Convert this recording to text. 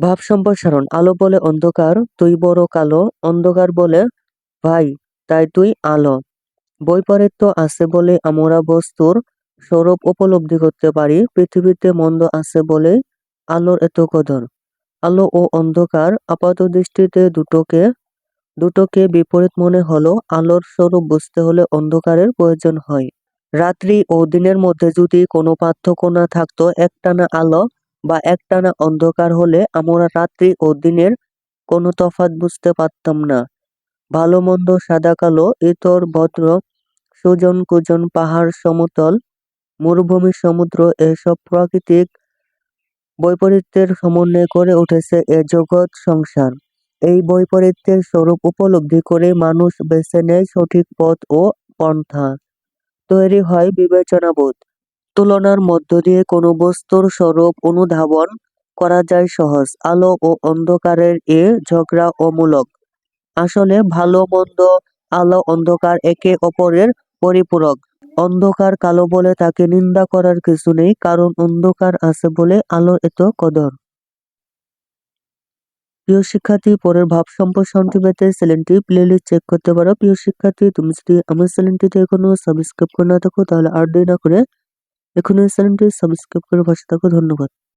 ভাব সম্প্রসারণ। আলো বলে অন্ধকার, তুই বড় কালো, অন্ধকার বলে ভাই, তাই তুই আলো। বৈপরীত্য আছে বলে আমরা বস্তুর স্বরূপ উপলব্ধি করতে পারি, পৃথিবীতে মন্দ আছে বলে আলোর এত কদর। আলো ও অন্ধকার আপাত দৃষ্টিতে দুটোকে দুটোকে বিপরীত মনে হলো, আলোর স্বরূপ বুঝতে হলে অন্ধকারের প্রয়োজন হয়। রাত্রি ও দিনের মধ্যে যদি কোনো পার্থক্য না থাকতো, একটানা আলো বা একটানা অন্ধকার হলে আমরা রাত্রি ও দিনের কোনো তফাৎ বুঝতে পারতাম না। ভালো মন্দ সাদা কালো, ইতর, ভদ্র, সুজন কুজন, পাহাড়, সমতল, মরুভূমি, সমুদ্র, এসব প্রাকৃতিক বৈপরীত্যের সমন্বয় করে উঠেছে এ জগৎ সংসার। এই বৈপরীত্যের স্বরূপ উপলব্ধি করে মানুষ বেছে নেয় সঠিক পথ ও পন্থা। তৈরি হয় বিবেচনাবোধ। তুলনার মধ্য দিয়ে কোনো বস্তুর স্বরূপ অনুধাবন করা যায় সহজ। আলো ও অন্ধকারের এ ঝগড়া অমূলক। আসলে ভালো মন্দ আলো অন্ধকার একে অপরের পরিপূরক। অন্ধকার কালো বলে তাকে নিন্দা করার কিছু নেই, কারণ অন্ধকার আছে বলে আলোর এত কদর। প্রিয় শিক্ষার্থী, পরের ভাব সম্প্রসারণটি পেতে চ্যানেলটি প্লেলিস্ট চেক করতে পারো। প্রিয় শিক্ষার্থী, তুমি যদি আমার চ্যানেলটিতে এখনও সাবস্ক্রাইব করে না থাকো, তাহলে আর দেরি না করে এখনই চ্যানেলটি সাবস্ক্রাইব করে পাশে থাকো ধন্যবাদ।